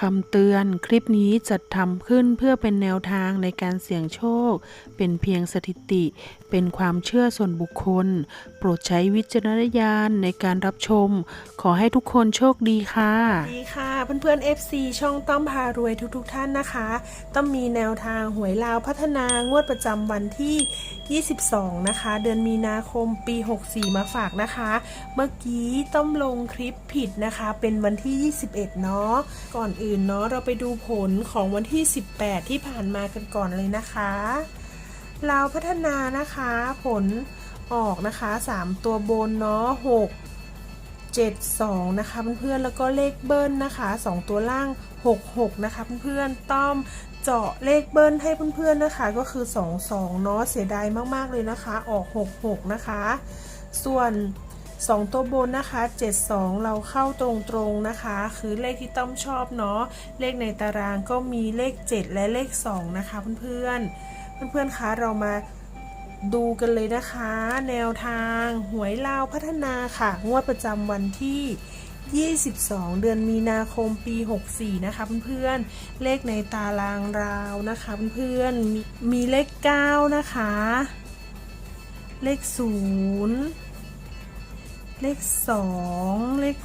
คำเตือนคลิปนี้จัดทำขึ้นเพื่อเป็นแนวทางในการเสี่ยงโชค เป็นเพียงสถิติ เป็นความเชื่อส่วนบุคคล โปรดใช้วิจารณญาณในการรับชม ขอให้ทุกคนโชคดีค่ะ ดีค่ะเพื่อนๆ FC ช่องต้อมพารวยทุกๆทท่านนะคะ ต้องมีแนวทางหวยลาวพัฒนางวดประจำวันที่ 22 นะคะ เดือนมีนาคมปี 64 มาฝากนะคะ เมื่อกี้ต้อมลงคลิปผิดนะคะ เป็นวันที่ 21 เนาะก่อนอื่นเนาะเราไปดูผลของวันที่ 18 ที่ผ่านมากันก่อนเลยนะคะลาวพัฒนานะคะผลออกนะคะ 3 ตัวบนเนาะ6 72 นะคะเพื่อนๆ แล้วก็เลขเบิ้ลนะคะ 2 ตัวล่าง 66 นะคะเพื่อนๆ ต้อมเจาะเลขเบิ้ลให้เพื่อนๆ นะคะ ก็คือ 22 เนาะเสียดายมากๆเลยนะคะ ออก 66 นะคะ ส่วน 2 ตัวบนนะคะ 72 เราเข้าตรงๆนะคะ คือเลขที่ต้อมชอบเนาะเลขในตารางก็มีเลข 7 และเลข 2 นะคะเพื่อนๆเพื่อนๆคะเรามาดูกันเลยนะคะ แนวทางหวยลาวพัฒนาค่ะ งวดประจำวันที่22 เดือนมีนาคมปี 64 นะคะเพื่อนๆ เลขในตารางราวนะคะเพื่อนๆมีมีเลข 9 นะคะ เลข 0 เลข 2 เลข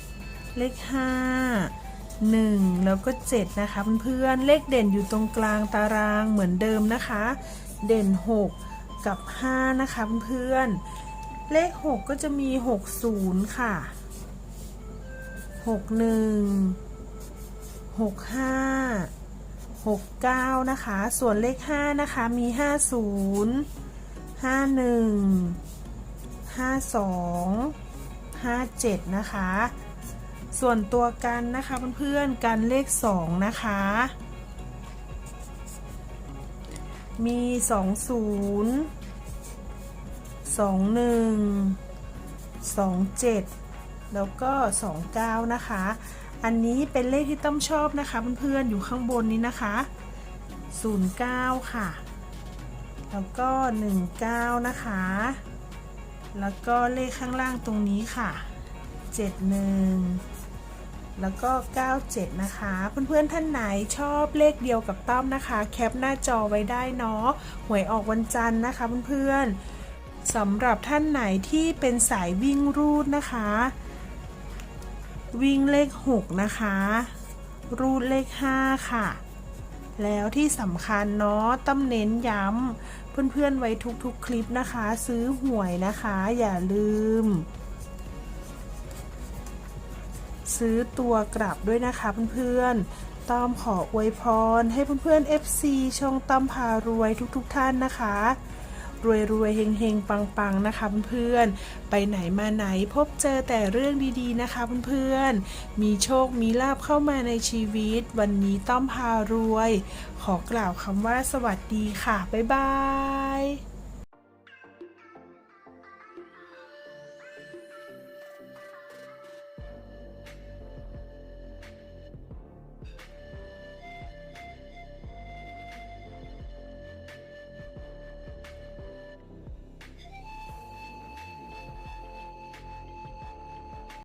6 เลข 5 1 แล้วก็ 7 นะคะเพื่อนๆเลขเด่นอยู่ตรงกลางตารางเหมือนเดิมนะคะ เด่น 6 กับ 5 นะคะเพื่อนๆเลข 6 ก็จะมี 60 ค่ะ 61 65 69 นะคะ ส่วนเลข 5 นะคะ มี 50 51 52 57 นะคะ ส่วนตัวกันนะคะเพื่อนๆกันเลข 2 นะคะ มี 20 21 27 แล้วก็ 29 นะคะ อันนี้เป็นเลขที่ต้อมชอบนะคะเพื่อนๆอยู่ข้างบนนี้นะคะ 09 ค่ะ แล้วก็ 19 นะคะ แล้วก็เลขข้างล่างตรงนี้ค่ะ 71 แล้วก็ 97 นะคะ เพื่อนๆท่านไหนชอบเลขเดียวกับต้อมนะคะ แคปหน้าจอไว้ได้เนาะหวยออกวันจันทร์นะคะเพื่อนๆสำหรับท่านไหนที่เป็นสายวิ่งรูดนะคะ วิ่งเลข 6 นะคะ รูดเลข 5 ค่ะ แล้วที่สำคัญเนาะต้อมเน้นย้ำ เพื่อนๆไว้ทุกๆคลิปนะคะ ซื้อหวยนะคะ อย่าลืม ซื้อตัวกลับด้วยนะคะเพื่อนๆต้อมขออวยพรให้เพื่อนๆ FC ชงต้อมพารวยทุกๆท่านนะคะ รวยรวยเฮงเฮงปังปังนะคะเพื่อนๆไปไหนมาไหนพบเจอแต่เรื่องดีๆนะคะเพื่อนๆมีโชคมีลาบเข้ามาในชีวิต วันนี้ต้อมพารวย ขอกล่าวคำว่าสวัสดีค่ะ บ๊ายบาย